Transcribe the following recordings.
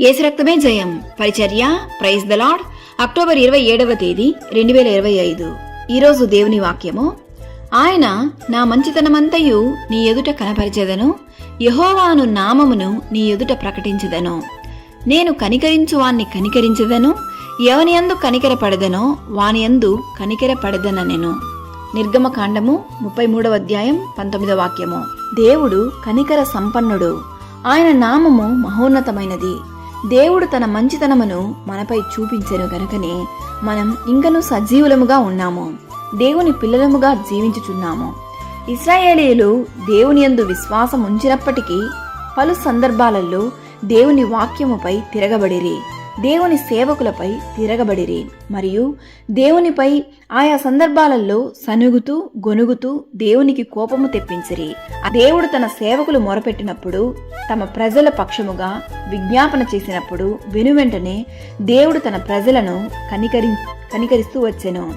ఏసు రక్తమే జయం. పరిచర్య ప్రైజ్ ద లాడ్ అక్టోబర్ ఇరవై ఏడవ తేదీ రెండు వేల ఇరవై ఐదు. ఈరోజు దేవుని వాక్యము. ఆయన నా మంచితనమంతయు నీ ఎదుట కనపరిచెదను. యహోవాను నామమును నీ ఎదుట ప్రకటించెదను. నేను కనికరించు వాణ్ణి కనికరించెదను. ఎవని యందు కనికరపడదనో వాని యందు కనికరపడదనెను నిర్గమకాండము ముప్పై మూడవ అధ్యాయం పంతొమ్మిదవ వాక్యము. దేవుడు కనికర సంపన్నుడు. ఆయన నామము మహోన్నతమైనది. దేవుడు తన మంచితనమును మనపై చూపించెను గనుకనే మనం ఇంకను సజీవులముగా ఉన్నాము. దేవుని పిల్లలముగా జీవించుచున్నాము. ఇస్రాయేలీలు దేవుని యందు విశ్వాసం ఉంచినప్పటికీ పలు సందర్భాలలో దేవుని వాక్యముపై తిరగబడిరి. దేవుని సేవకులపై తిరగబడిరి. మరియు దేవునిపై ఆయా సందర్భాలలో సనుగుతూ గొనుగుతూ దేవునికి కోపము తెప్పించిరి. దేవుడు తన సేవకులు మొరపెట్టినప్పుడు తమ ప్రజల పక్షముగా విజ్ఞాపన చేసినప్పుడు వెనువెంటనే దేవుడు తన ప్రజలను కనికరి కనికరిస్తూ వచ్చెను.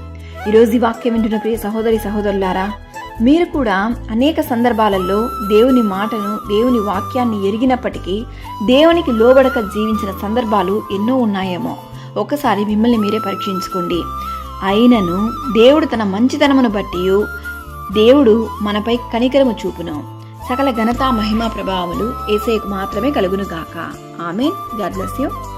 ఈరోజు ఈ వాక్యం వింటున్న ప్రియ సహోదరి సహోదరులారా మీరు కూడా అనేక సందర్భాలలో దేవుని మాటను దేవుని వాక్యాన్ని ఎరిగినప్పటికీ దేవునికి లోబడక జీవించిన సందర్భాలు ఎన్నో ఉన్నాయేమో. ఒకసారి మిమ్మల్ని మీరే పరీక్షించుకోండి. అయినను దేవుడు తన మంచితనమును బట్టి దేవుడు మనపై కనికరము చూపును. సకల ఘనత మహిమ ప్రభావములు ఏసేకు మాత్రమే కలుగును గాక ఆమె గాడ్ బ్లెస్ యూ.